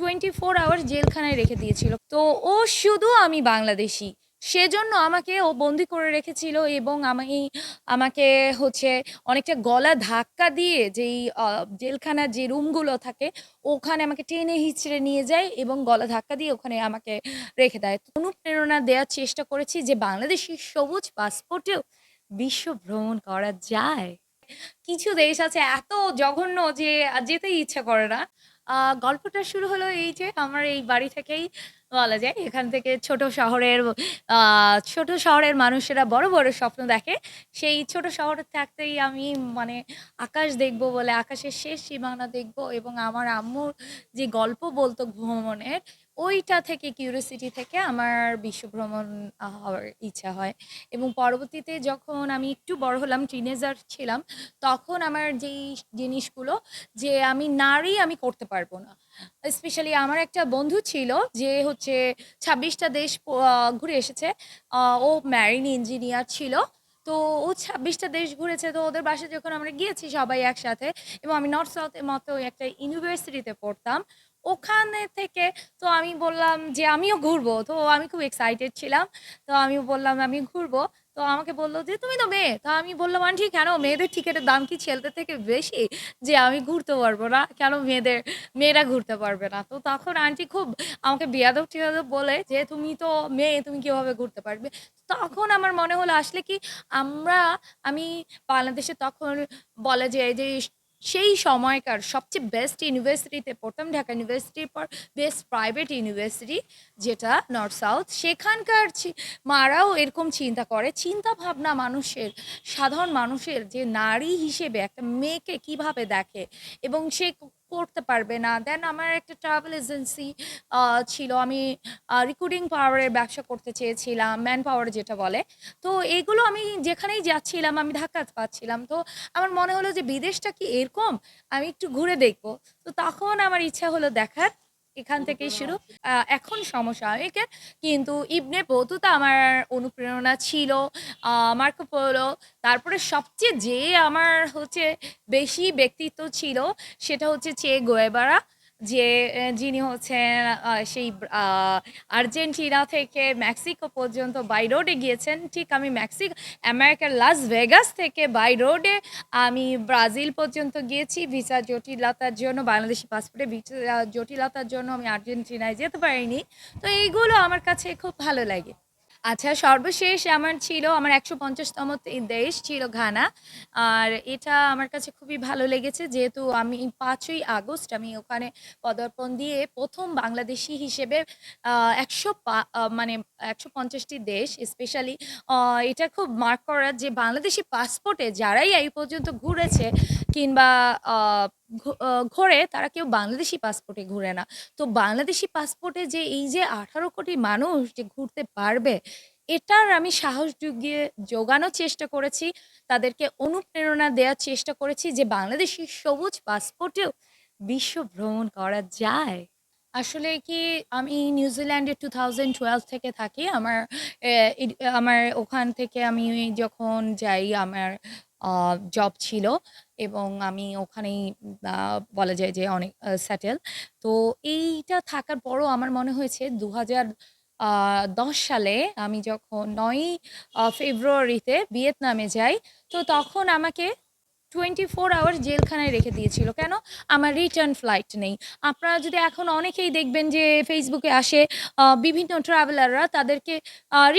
Twenty four hours জেলখানায় রেখে দিয়েছিল। তো ও শুধু আমি বাংলাদেশি। সেজন্য আমাকে ও বন্দি করে রেখেছিল এবং আমি, আমাকে হচ্ছে অনেকটা গলা ধাক্কা দিয়ে যেই জেলখানার যে রুমগুলো থাকে, ওখানে আমাকে টেনে হিচড়ে নিয়ে যায় এবং গলা ধাক্কা দিয়ে ওখানে আমাকে রেখে দেয়। অনুপ্রেরণা দেওয়ার চেষ্টা করেছি যে বাংলাদেশের সবুজ পাসপোর্টেও বিশ্ব ভ্রমণ করা যায়। কিছু দেশ আছে এত জঘন্য যে যেতেই ইচ্ছা করে না। গল্পটা শুরু হলো এই যে আমার এই বাড়ি থেকেই বলা যায়, এখান থেকে ছোট শহরের ছোট শহরের মানুষেরা বড় বড় স্বপ্ন দেখে। সেই ছোট শহরে থাকতেই আমি মানে আকাশ দেখব বলে, আকাশের শেষ সীমানা দেখব এবং আমার আম্মুর যে গল্প বলতো ভ্রমণের ওইটা থেকে কিউরিয়াসিটি থেকে আমার বিশ্বভ্রমণ হওয়ার ইচ্ছা হয়। এবং পরবর্তীতে যখন আমি একটু বড় হলাম টিনেজার ছিলাম, তখন আমার যেই জিনিসগুলো যে আমি নারী আমি করতে পারব না। স্পেশালি আমার একটা বন্ধু ছিল, যে হচ্ছে ছাব্বিশটা দেশ ঘুরে এসেছে। ও ম্যারিন ইঞ্জিনিয়ার ছিল। তো ও ছাব্বিশটা দেশ ঘুরেছে, তো ওদের বাসায় যখন আমরা গিয়েছি সবাই একসাথে, এবং আমি নর্থ সাউথের মতো একটা ইউনিভার্সিটিতে পড়তাম ওখানে থেকে, তো আমি বললাম যে আমিও ঘুরবো। তো আমি খুব এক্সাইটেড ছিলাম। তো আমি বললাম আমি ঘুরবো। তো আমাকে বলল যে, তুমি তো মেয়ে। তো আমি বললাম, আন্টি, কেন? মেয়েদের টিকিটের দাম কি ছেলেদের থেকে বেশি? যে আমি ঘুরতে পারব না। কেন মেয়েদের, মেয়েরা ঘুরতে পারবে না? তো তখন আন্টি খুব আমাকে বিয়াদব টিয়াদব বলে যে, তুমি তো মেয়ে, তুমি কীভাবে ঘুরতে পারবে? তখন আমার মনে হলো, আসলে কি আমরা, আমি বাংলাদেশে তখন বলে যে, এই যে সেই সময়কার সবচেয়ে বেস্ট ইউনিভার্সিটিতে পড়তাম ঢাকা ইউনিভার্সিটির পর বেস্ট প্রাইভেট ইউনিভার্সিটি যেটা নর্থ সাউথ সেখানকার মারাও এরকম চিন্তা করে। চিন্তা ভাবনা মানুষের, সাধারণ মানুষের যে নারী হিসেবে একটা মেয়েকে কীভাবে দেখে এবং সে করতে পারবে না। দেন আমার একটা ট্রাভেল এজেন্সি ছিল। আমি রিক্রুটিং পাওয়ারের ব্যবসা করতে চেয়েছিলাম ম্যান পাওয়ার যেটা বলে। তো এগুলো আমি যেখানেই যাচ্ছিলাম, আমি ধাক্কা পাচ্ছিলাম। তো আমার মনে হলো যে, বিদেশটা কি এরকম? আমি একটু ঘুরে দেখব। তো তখন আমার ইচ্ছা হলো দেখার। এখান থেকেই শুরু। এখন সমস্যা অনেকের কিন্তু ইবনে বতুতা আমার অনুপ্রেরণা ছিল মার্কো পোলো। তারপরে সবচেয়ে যে আমার হচ্ছে বেশি ব্যক্তিত্ব ছিল, সেটা হচ্ছে চে গোয়েবারা। যে যিনি হচ্ছেন সেই আর্জেন্টিনা থেকে মেক্সিকো পর্যন্ত বাই রোডে গিয়েছেন। ঠিক আমি মেক্সিকো, আমেরিকার লাস ভেগাস থেকে বাই রোডে আমি ব্রাজিল পর্যন্ত গিয়েছি। ভিসা জটিলতার জন্য, বাংলাদেশি পাসপোর্টে ভিসা জটিলতার জন্য আমি আর্জেন্টিনায় যেতে পারিনি। তো এইগুলো আমার কাছে খুব ভালো লাগে। আচ্ছা সর্বশেষ আমার ছিল, আমার একশো পঞ্চাশতম দেশ ছিল ঘানা। আর এটা আমার কাছে খুবই ভালো লেগেছে, যেহেতু আমি পাঁচই আগস্ট আমি ওখানে পদার্পণ দিয়ে প্রথম বাংলাদেশি হিসেবে একশো মানে একশো পঞ্চাশটি দেশ স্পেশালি এটা খুব মার্ক করার যে বাংলাদেশি পাসপোর্টে যারাই এই পর্যন্ত ঘুরেছে কিংবা ঘোরে তারা কেউ বাংলাদেশি পাসপোর্টে ঘুরে না। তো বাংলাদেশি পাসপোর্টে যে এই যে আঠারো কোটি মানুষ যে ঘুরতে পারবে, এটার আমি সাহস জুগিয়ে যোগানোর চেষ্টা করেছি, তাদেরকে অনুপ্রেরণা দেওয়ার চেষ্টা করেছি যে বাংলাদেশি সবুজ পাসপোর্টেও বিশ্ব ভ্রমণ করা যায়। আসলে কি আমি নিউজিল্যান্ডে টু থাউজেন্ড টুয়েলভ থেকে থাকি, আমার আমার ওখান থেকে আমি যখন যাই, আমার জব ছিল এবং আমি ওখানেই বলা যায় যে অনেক স্যাটেল তো এইটা থাকার পরও আমার মনে হয়েছে দু হাজার দশ সালে আমি যখন নয়ই ফেব্রুয়ারিতে ভিয়েতনামে যাই, তো তখন আমাকে টোয়েন্টি ফোর আওয়ার্স জেলখানায় রেখে দিয়েছিল। কেন? আমার রিটার্ন ফ্লাইট নেই। আপনারা যদি এখন অনেকেই দেখবেন যে ফেসবুকে আসে বিভিন্ন ট্রাভেলাররা তাদেরকে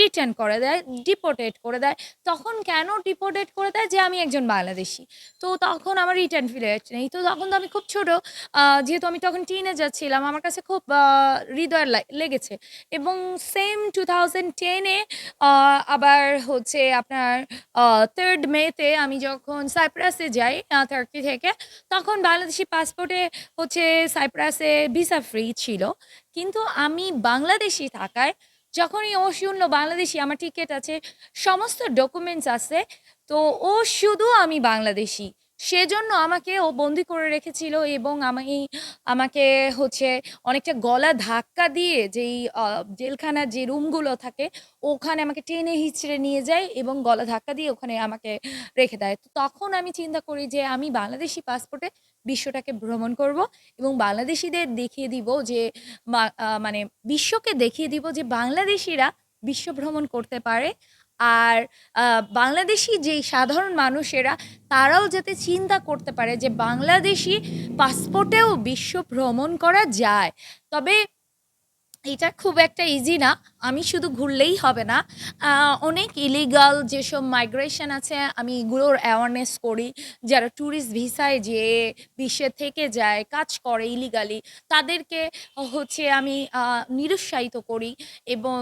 রিটার্ন করে দেয়, ডিপোর্টেড করে দেয়। তখন কেন ডিপোর্টেড করে দেয়? যে আমি একজন বাংলাদেশি। তো তখন আমার রিটার্ন ফ্লাইট নেই। তো তখন তো আমি খুব ছোট যেহেতু আমি তখন টিনে যাচ্ছিলাম আমার কাছে খুব হৃদয় লেগেছে। এবং সেম টু থাউজেন্ড টেনে আবার হচ্ছে আপনার থার্ড মেতে আমি যখন সাইপ্রাসে যাই টার্কি থেকে, তখন বাংলাদেশি পাসপোর্টে হচ্ছে সাইপ্রাসে ভিসা ফ্রি ছিল। কিন্তু আমি বাংলাদেশি থাকায় যখনই ও শুনলো বাংলাদেশি, আমার টিকিট আছে, সমস্ত ডকুমেন্টস আছে, তো ও শুধু আমি বাংলাদেশি। সেজন্য আমাকে ও বন্দি করে রেখেছিল এবং আমি, আমাকে হচ্ছে অনেকটা গলা ধাক্কা দিয়ে যেই জেলখানার যে রুমগুলো থাকে, ওখানে আমাকে টেনে হিচড়ে নিয়ে যায় এবং গলা ধাক্কা দিয়ে ওখানে আমাকে রেখে দেয় তো তখন আমি চিন্তা করি যে আমি বাংলাদেশি পাসপোর্টে বিশ্বটাকে ভ্রমণ করব এবং বাংলাদেশিদের দেখিয়ে দিব যে মানে বিশ্বকে দেখিয়ে দিব যে বাংলাদেশিরা বিশ্ব ভ্রমণ করতে পারে। আর বাংলাদেশি যেই সাধারণ মানুষেরা, তারাও যাতে চিন্তা করতে পারে যে বাংলাদেশি পাসপোর্টেও বিশ্ব ভ্রমণ করা যায়। তবে এটা খুব একটা ইজি না। আমি শুধু ঘুরলেই হবে না। অনেক ইলিগাল যেসব মাইগ্রেশন আছে আমি এগুলোর অ্যাওয়ারনেস করি। যারা ট্যুরিস্ট ভিসায় যেয়ে বিশ্বে থেকে যায়, কাজ করে ইলিগালি তাদেরকে হচ্ছে আমি নিরুৎসাহিত করি এবং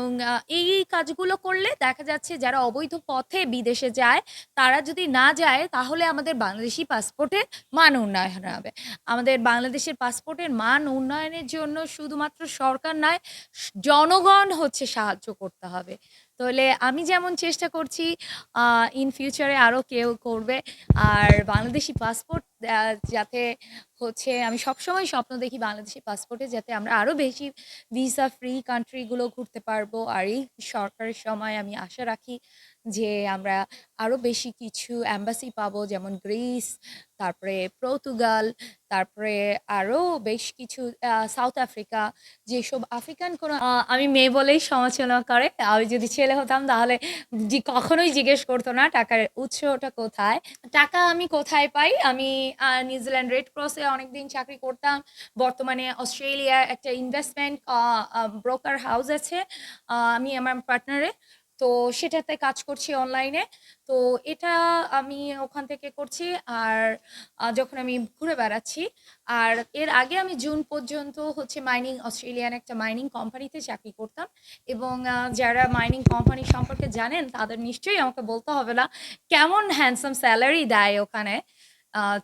এই কাজগুলো করলে দেখা যাচ্ছে যারা অবৈধ পথে বিদেশে যায়, তারা যদি না যায় তাহলে আমাদের বাংলাদেশি পাসপোর্টের মান উন্নয়ন হবে। আমাদের বাংলাদেশের পাসপোর্টের মান উন্নয়নের জন্য শুধুমাত্র সরকার নয়, জনগণ হচ্ছে সাহায্য করতে হবে। তাহলে আমি যেমন চেষ্টা করছি ইন ফিউচারে আরও কেউ করবে। আর বাংলাদেশি পাসপোর্ট যাতে হচ্ছে আমি সবসময় স্বপ্ন দেখি বাংলাদেশের পাসপোর্টে যাতে আমরা আরও বেশি ভিসা ফ্রি কান্ট্রিগুলো ঘুরতে পারব। আর এই সরকারের সময় আমি আশা রাখি যে আমরা আরও বেশি কিছু অ্যাম্বাসি পাবো যেমন গ্রিস, তারপরে পর্তুগাল, তারপরে আরও বেশ কিছু সাউথ আফ্রিকা যেসব আফ্রিকান কোনো আমি মেয়ে বলেই সমালোচনা করে। আমি যদি ছেলে হতাম তাহলে কখনোই জিজ্ঞেস করতো না টাকার উৎসটা কোথায়? টাকা আমি কোথায় পাই? আমি নিউজিল্যান্ড রেড ক্রসে অনেকদিন চাকরি করতাম। বর্তমানে অস্ট্রেলিয়ার একটা ইনভেস্টমেন্ট ব্রোকার হাউস আছে। আমি আমার পার্টনারে। তো সেটাতে কাজ করছি অনলাইনে। তো এটা আমি ওখান থেকে করছি। আর যখন আমি ঘুরে বেড়াচ্ছি। আর এর আগে আমি জুন পর্যন্ত হচ্ছে মাইনিং অস্ট্রেলিয়ান একটা মাইনিং কোম্পানিতে চাকরি করতাম। এবং যারা মাইনিং কোম্পানি সম্পর্কে জানেন তাদের নিশ্চয়ই আমাকে বলতে হবে না, কেমন হ্যান্ডসাম স্যালারি দেয় ওখানে।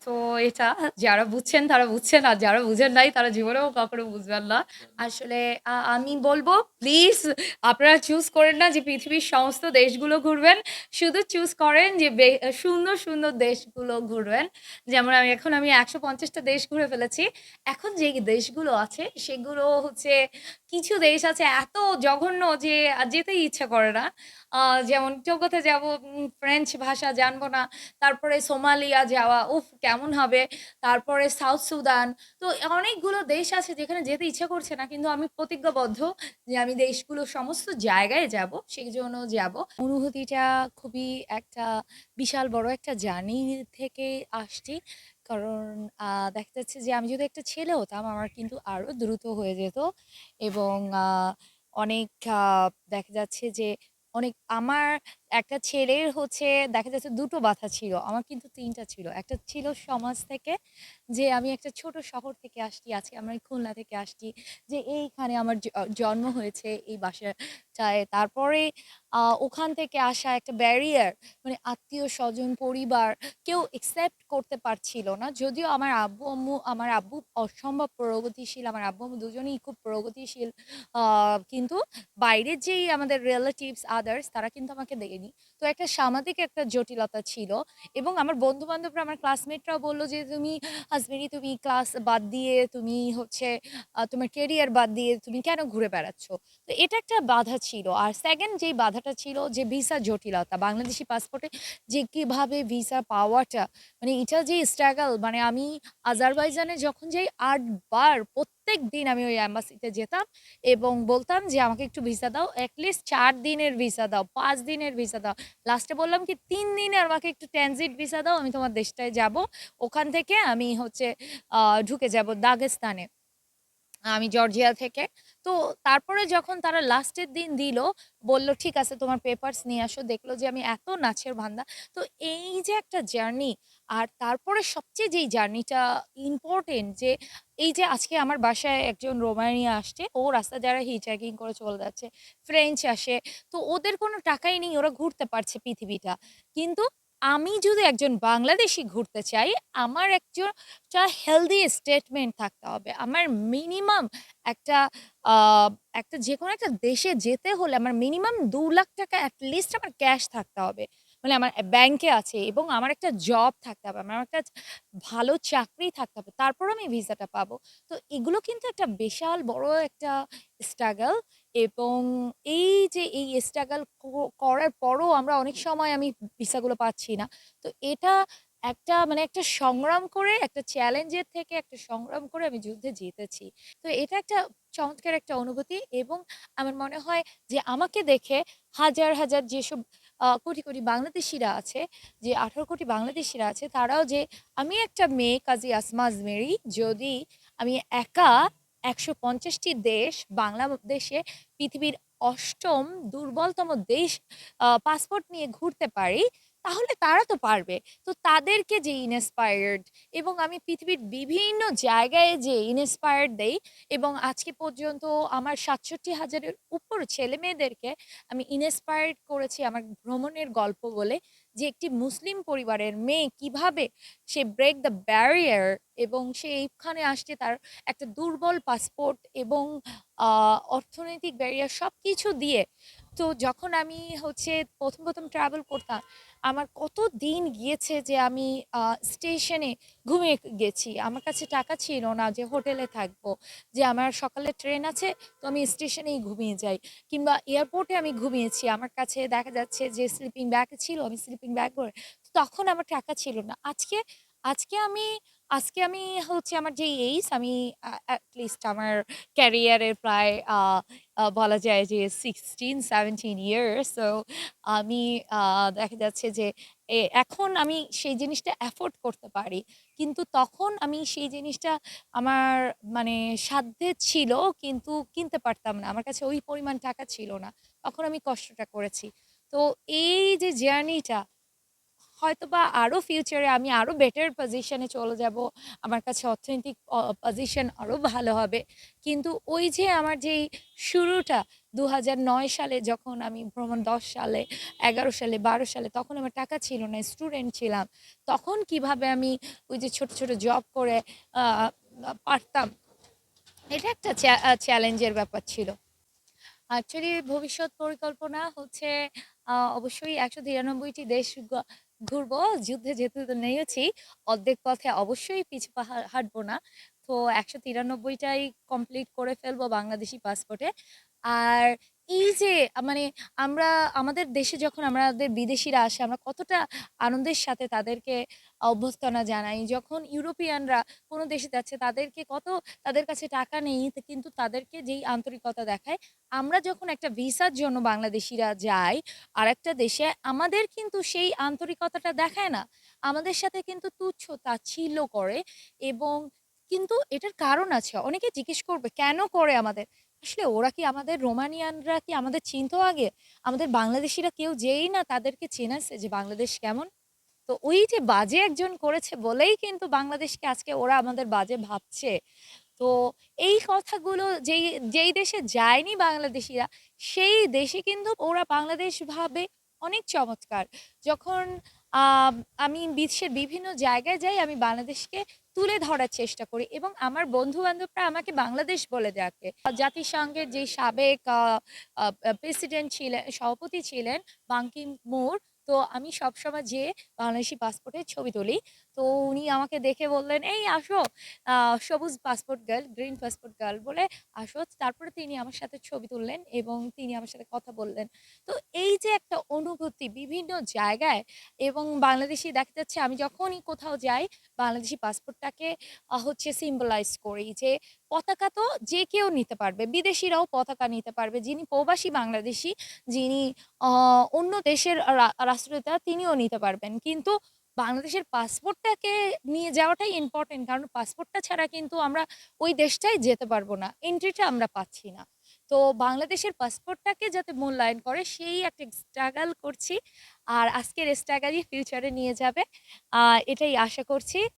তো এটা যারা বুঝছেন তারা বুঝছেন। আর যারা বুঝেন নাই তারা জীবনেও কখনো বুঝবেন না। আসলে আমি বলব প্লিজ আপনারা চুজ করেন না যে পৃথিবীর সমস্ত দেশগুলো ঘুরবেন। শুধু চুজ করেন যে সুন্দর, সুন্দর দেশগুলো ঘুরবেন। যেমন আমি এখন আমি একশো পঞ্চাশটা দেশ ঘুরে ফেলেছি। এখন যেই দেশগুলো আছে সেগুলো হচ্ছে কিছু দেশ আছে এত জঘন্য যে যেতেই ইচ্ছা করে না। যেমন টোগোতে যাব ফ্রেঞ্চ ভাষা জানব না। তারপরে সোমালিয়া যাওয়া, উফ! কেমন হবে? তারপরে সাউথ সুদান। তো অনেকগুলো দেশ আছে যেখানে যেতে ইচ্ছা করছে না। কিন্তু আমি প্রতিজ্ঞাবদ্ধ যে আমি দেশগুলো সমস্ত জায়গায় যাব, সেজন্য যাব। অনুভূতিটা খুবই একটা বিশাল বড় একটা জার্নি থেকে আসছি। কারণ দেখা যাচ্ছে যে আমি যদি একটা ছেলে হতাম, আমার কিন্তু আরও দ্রুত হয়ে যেত। এবং অনেক দেখা যাচ্ছে যে অনেক আমার একটা ছেলের হচ্ছে দেখা যাচ্ছে ২ টো বাধা ছিল। আমার কিন্তু তিনটা ছিল। একটা ছিল সমাজ থেকে যে আমি একটা ছোট শহর থেকে আসছি। আজকে আমরা খুলনা থেকে আসছি। যে এইখানে আমার জন্ম হয়েছে এই বাসাটায়। তারপরে ওখান থেকে আসা একটা ব্যারিয়ার মানে আত্মীয় স্বজন পরিবার কেউ একসেপ্ট করতে পারছিল না। যদিও আমার আব্বু-আম্মু আমার আব্বু অসম্ভব প্রগতিশীল। আমার আব্বু-আম্মু দুজনেই খুব প্রগতিশীল। কিন্তু বাইরের যেই আমাদের রিলেটিভস, আদার্স তারা কিন্তু আমাকে দেয়নি। তো একটা সামাজিক একটা জটিলতা ছিল। এবং আমার বন্ধু-বান্ধবরা আমার ক্লাসমেটরাও বলল যে, "তুমি আজমেরি তুমি ক্লাস বাদ দিয়ে তুমি হচ্ছে তোমার কেরিয়ার বাদ দিয়ে তুমি কেন ঘুরে বেড়াচ্ছ?" তো এটা একটা বাধা ছিল। আর সেকেন্ড যেই বাধাটা ছিল যে ভিসা জটিলতা। বাংলাদেশি পাসপোর্টে যে কীভাবে ভিসা পাওয়াটা মানে এটা যে স্ট্রাগল মানে আমি আজারবাইজানে যখন যাই ৮ বার প্রত্যেকদিন আমি ওই অ্যাম্বাসিতে যেতাম এবং বলতাম যে, "আমাকে একটু ভিসা দাও। এটলিস্ট ৪ দিনের ভিসা দাও, পাঁচ দিনের ভিসা দাও।" লাস্টে বললাম কি, "৩ দিনের আমাকে একটু ট্রানজিট ভিসা দাও। আমি তোমার দেশটায় যাব। ওখান থেকে আমি হচ্ছে ঢুকে যাব দাগেস্তানে।" আমি জর্জিয়া থেকে। তো তারপরে যখন তারা লাস্টের দিন দিল, বলল, "ঠিক আছে তোমার পেপারস নিয়ে আসো।" দেখল যে আমি এত নাচের বান্দা। তো এই যে একটা জার্নি আর তারপরে সবচেয়ে যেই জার্নিটা ইম্পর্টেন্ট যে এই যে আজকে আমার বাসায় একজন রোমানিয়া আসছে। ও রাস্তায় যারা হিচহাইকিং করে চলে যাচ্ছে। ফ্রেঞ্চ আসে। তো ওদের কোনো টাকাই নেই। ওরা ঘুরতে পারছে পৃথিবীটা। কিন্তু আমি যদি একজন বাংলাদেশি ঘুরতে চাই, আমার একজন টা হেলথি স্টেটমেন্ট থাকতে হবে। আমার মিনিমাম একটা একটা যেকোনো একটা দেশে যেতে হলে আমার মিনিমাম ৳২,০০,০০০ এটলিস্ট আমার ক্যাশ থাকতে হবে। মানে আমার ব্যাংকে আছে এবং আমার একটা জব থাকতে হবে। আমার একটা ভালো চাকরি থাকতে হবে। তারপর আমি ভিসাটা পাবো। তো এগুলো কিন্তু একটা বিশাল বড় একটা স্ট্রাগল এবং এই যে এই স্ট্রাগল করার পরও আমরা অনেক সময় আমি ভিসাগুলো পাচ্ছি না। তো এটা একটা মানে একটা সংগ্রাম করে একটা চ্যালেঞ্জের থেকে একটা সংগ্রাম করে আমি যুদ্ধে জিতেছি। তো এটা একটা চমৎকার একটা অনুভূতি এবং আমার মনে হয় যে আমাকে দেখে হাজার, হাজার যেসব কোটি, কোটি বাংলাদেশিরা আছে, যে ১৮ কোটি বাংলাদেশিরা আছে তারাও যে আমি একটা মেয়ে কাজী আসমাজ মেরি যদি আমি একা একশো পঞ্চাশটি দেশ বাংলাদেশে পৃথিবীর অষ্টম দুর্বলতম দেশ পাসপোর্ট নিয়ে ঘুরতে পারি, তাহলে তারা তো পারবে। তো তাদেরকে যে ইন্সপায়ার্ড এবং আমি পৃথিবীর বিভিন্ন জায়গায় যেয়ে ইন্সপায়ার্ড দেই এবং আজকে পর্যন্ত আমার সাতষট্টি হাজারের উপর ছেলে মেয়েদেরকে আমি ইন্সপায়ার্ড করেছি আমার ভ্রমণের গল্প বলে। যে একটি মুসলিম পরিবারের মেয়ে কীভাবে সে ব্রেক দ্য ব্যারিয়ার এবং সে এইখানে আসছে তার একটা দুর্বল পাসপোর্ট এবং অর্থনৈতিক ব্যারিয়ার সব কিছু দিয়ে। তো যখন আমি হচ্ছে ১ম, ১ম ট্রাভেল করতাম, আমার কত দিন গিয়েছে যে আমি স্টেশনে ঘুমিয়ে গেছি। আমার কাছে টাকা ছিল না যে হোটেলে থাকব। যে আমার সকালে ট্রেন আছে তো আমি স্টেশনেই ঘুমিয়ে যাই। কিংবা এয়ারপোর্টে আমি ঘুমিয়েছি। আমার কাছে দেখা যাচ্ছে যে স্লিপিং ব্যাগ ছিল, আমি স্লিপিং ব্যাগ করে তখন আমার টাকা ছিল না। আজকে আজকে আমি আজকে আমি হচ্ছে আমার যে এইজ আমি আ এট লিস্ট আমার ক্যারিয়ারের প্রায় বলা যায় যে 16-17 ইয়ার্স তো আমি দেখা যাচ্ছে যে, এ, এখন আমি সেই জিনিসটা অ্যাফোর্ড করতে পারি। কিন্তু তখন আমি সেই জিনিসটা আমার মানে সাধ্যে ছিল, কিন্তু কিনতে পারতাম না। আমার কাছে ওই পরিমাণ টাকা ছিল না। তখন আমি কষ্টটা করেছি। তো এই যে জার্নিটা হয়তোবা আরও ফিউচারে আমি আরও বেটার পজিশন চলে যাব। আমার কাছে অর্থনৈতিক পজিশন আরও ভালো হবে। কিন্তু ওই যে আমার যেই শুরুটা ২০০৯ সালে যখন আমি ভ্রমণ ১০ সালে, ১১ সালে, ১২ সালে তখন আমার টাকা ছিল না, স্টুডেন্ট ছিলাম। তখন কীভাবে আমি ওই যে ছোট, ছোট জব করে পারতাম। এটা একটা চ্যালেঞ্জের ব্যাপার ছিল। অ্যাকচুয়ালি ভবিষ্যৎ পরিকল্পনা হচ্ছে অবশ্যই একশো তিরানব্বইটি দেশ ঘুরবো। যুদ্ধে যেহেতু তো নেমেছি, অর্ধেক পথে অবশ্যই পিছু হাঁটবো না। তো একশো তিরানব্বইটাই কমপ্লিট করে ফেলব বাংলাদেশি পাসপোর্টে। আর এই যে মানে আমরা আমাদের দেশে যখন আমাদের বিদেশিরা আসে আমরা কতটা আনন্দের সাথে তাদেরকে অভ্যর্থনা জানাই। যখন ইউরোপিয়ানরা কোনো দেশে যাচ্ছে তাদেরকে কত তাদের কাছে টাকা নেই কিন্তু তাদেরকে যেই আন্তরিকতা দেখায়, আমরা যখন একটা ভিসার জন্য বাংলাদেশিরা যাই আর একটা দেশে আমাদের কিন্তু সেই আন্তরিকতাটা দেখায় না। আমাদের সাথে কিন্তু তুচ্ছ-তাচ্ছিল্য করে এবং কিন্তু এটার কারণ আছে। অনেকে জিজ্ঞেস করবে কেন করে আমাদের? আসলে ওরা কি আমাদের রোমানিয়ানরা কি আমাদের চিনতো আগে? আমাদের বাংলাদেশিরা কেউ যেয়েই না তাদেরকে চেনাছে যে বাংলাদেশ কেমন? তো ওই যে বাজে একজন করেছে বলেই কিন্তু বাংলাদেশকে আজকে ওরা আমাদের বাজে ভাবছে। তো এই কথাগুলো যেই যেই দেশে যায়নি বাংলাদেশিরা, সেই দেশে কিন্তু ওরা বাংলাদেশ ভাবে অনেক চমৎকার। যখন আমি বিশ্বের বিভিন্ন জায়গায় যাই আমি বাংলাদেশকে তুলে ধরার চেষ্টা করি এবং আমার বন্ধু-বান্ধবরা আমাকে বাংলাদেশ বলে ডাকে। জাতিসংঘের যে সাবেক প্রেসিডেন্ট ছিলেন, সভাপতি ছিলেন বাঙ্কিম মোর। তো আমি সবসময় যেয়ে বাংলাদেশি পাসপোর্টের ছবি তুলি। তো উনি আমাকে দেখে বললেন, "এই আসো, সবুজ passport girl, green passport girl বলে আসো।" তারপরে তিনি আমার সাথে ছবি তুললেন এবং তিনি আমার সাথে কথা বললেন। তো এই যে একটা অনুভূতি বিভিন্ন জায়গায় এবং বাংলাদেশি দেখা যাচ্ছে আমি যখনই কোথাও যাই বাংলাদেশি পাসপোর্টটাকে হচ্ছে সিম্বলাইজ করি যে পতাকা তো যে কেউ নিতে পারবে। বিদেশিরাও পতাকা নিতে পারবে। যিনি প্রবাসী বাংলাদেশি যিনি অন্য দেশের রা তিনিও নিতে পারবেন। কিন্তু বাংলাদেশের পাসপোর্টটাকে নিয়ে যাওয়াটাই ইম্পর্টেন্ট কারণ পাসপোর্টটা ছাড়া কিন্তু আমরা ওই দেশটাই যেতে পারব না। এন্ট্রিটা আমরা পাচ্ছি না। তো বাংলাদেশের পাসপোর্টটাকে যাতে মূল্যায়ন করে সেই একটা স্ট্রাগল করছি। আর আজকের স্ট্রাগলই ফিউচারে নিয়ে যাবে। এটাই আশা করছি।